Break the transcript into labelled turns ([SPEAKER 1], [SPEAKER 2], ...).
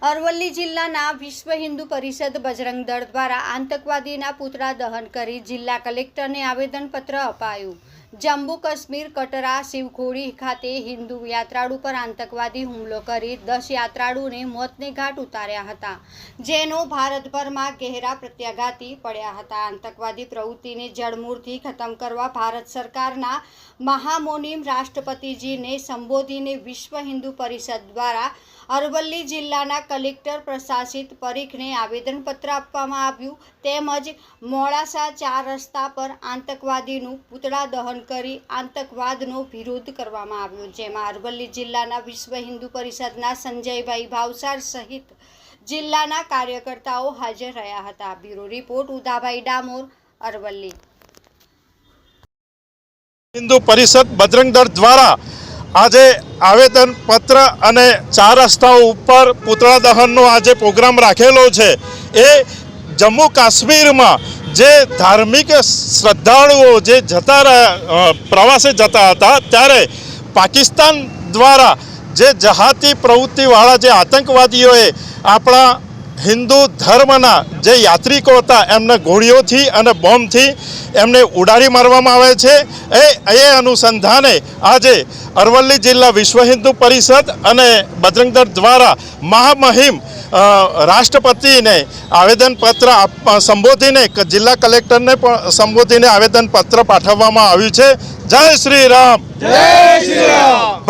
[SPEAKER 1] અરવલ્લી જિલ્લાના વિશ્વ હિન્દુ પરિષદ બજરંગ દળ દ્વારા આતંકવાદીના પૂતળા દહન કરી જિલ્લા કલેક્ટરને આવેદનપત્ર અપાયું. જમ્મુ કાશ્મીર કટરા શિવખોડી ખાતે હિન્દુ યાત્રાળુ પર આતંકવાદી હુમલો કરી દસ યાત્રાળુને મોતને ઘાટ ઉતાર્યા હતા, જેનો ભારતભરમાં ગહેરા પ્રત્યાઘાતી પડ્યા હતા. આતંકવાદી પ્રવૃત્તિને જડમૂળથી ખતમ કરવા ભારત સરકારના મહામોનિમ રાષ્ટ્રપતિજીને સંબોધીને વિશ્વ હિન્દુ પરિષદ દ્વારા અરવલ્લી જિલ્લાના કલેક્ટર પ્રશાસિત પરીખને આવેદનપત્ર આપવામાં આવ્યું, તેમજ મોડાસા ચાર રસ્તા પર આતંકવાદીનું પૂતળા દહન કરી આતંકવાદનો વિરોધ કરવામાં આવ્યો, જેમાં અરવલ્લી જિલ્લાના વિશ્વ હિન્દુ પરિષદના સંજયભાઈ ભાવસાર સહિત જિલ્લાના કાર્યકર્તાઓ હાજર રહ્યા હતા. Bureau report, Udabhai Damor, Aravalli.
[SPEAKER 2] Hindu Parishad Bajrang Dal દ્વારા આજે આવેદન પત્ર અને ચાર રસ્તાઓ ઉપર પૂતળા દહનનો આજે પ્રોગ્રામ રાખેલો છે. એ જમ્મુ કાશ્મીરમાં જે ધાર્મિક શ્રદ્ધાળુઓ જે જતા રહ્યા પ્રવાસે જતા હતા, ત્યારે પાકિસ્તાન દ્વારા જે જહાતી પ્રવૃત્તિવાળા જે આતંકવાદીઓએ આપણા હિન્દુ ધર્મના જે યાત્રિકો હતા, એમને ગોળીઓથી અને બોમ્બથી એમને ઉડાડી મારવામાં આવે છે. એ એ અનુસંધાને આજે અરવલ્લી જિલ્લા વિશ્વ હિન્દુ પરિષદ અને બજરંગદળ દ્વારા મહામહિમ રાષ્ટ્રપતિને આવેદનપત્ર સંબોધીને જિલ્લા કલેક્ટરને પણ સંબોધીને આવેદનપત્ર પાઠવવામાં આવ્યું છે. જય શ્રી રામ. જય શ્રી રામ.